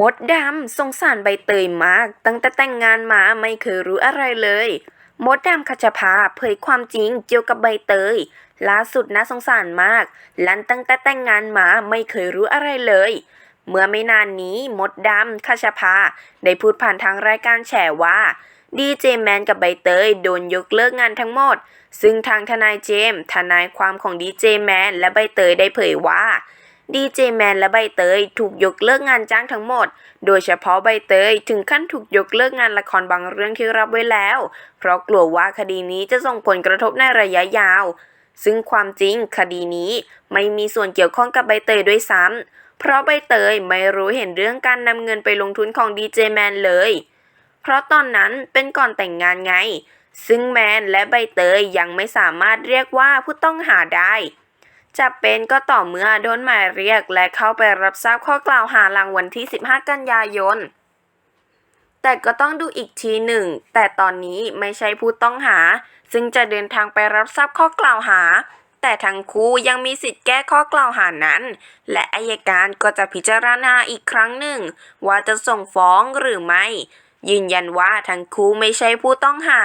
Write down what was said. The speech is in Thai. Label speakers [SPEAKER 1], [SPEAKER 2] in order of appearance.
[SPEAKER 1] มดดำสงสารใบเตยมาก ตั้งแต่แต่งงานมาไม่เคยรู้อะไรเลย มดดำขจพาเผยความจริงเกี่ยวกับใบเตย ล่าสุดน่าสงสารมากลันตั้งแต่แต่งงานมาไม่เคยรู้อะไรเลย เมื่อไม่นานนี้มดดำขจพาได้พูดผ่านทางรายการแฉว่าดีเจแมนกับใบเตยโดนยกเลิกงานทั้งหมด ซึ่งทางทนายเจมส์ทนายความของดีเจแมนและใบเตยได้เผยว่า ดีเจแมนและใบเตยถูกยกเลิกงานจ้างทั้งหมด โดยเฉพาะใบเตยถึงขั้นถูกยกเลิกงานละครบางเรื่องที่รับไว้แล้ว เพราะกลัวว่าคดีนี้จะส่งผลกระทบในระยะยาว ซึ่งความจริงคดีนี้ไม่มีส่วนเกี่ยวข้องกับใบเตยด้วยซ้ำเพราะใบเตยไม่รู้เห็นเรื่องการนำเงินไปลงทุนของดีเจแมนเลย เพราะตอนนั้นเป็นก่อนแต่งงานไง ซึ่งแมนและใบเตยยังไม่สามารถเรียกว่าผู้ต้องหาได้ จะเป็นก็ต่อเมื่อโดนหมายเรียกและเข้าไปรับทราบข้อกล่าวหาหลังวันที่ 15 กันยายน แต่ก็ต้องดูอีกทีหนึ่ง แต่ตอนนี้ไม่ใช่ผู้ต้องหา ซึ่งจะเดินทางไปรับทราบข้อกล่าวหา แต่ทั้งคู่ยังมีสิทธิ์แก้ข้อกล่าวหานั้น และอายการก็จะพิจารณาอีกครั้งหนึ่ง ว่าจะส่งฟ้องหรือไม่ ยืนยันว่าทั้งคู่ไม่ใช่ผู้ต้องหา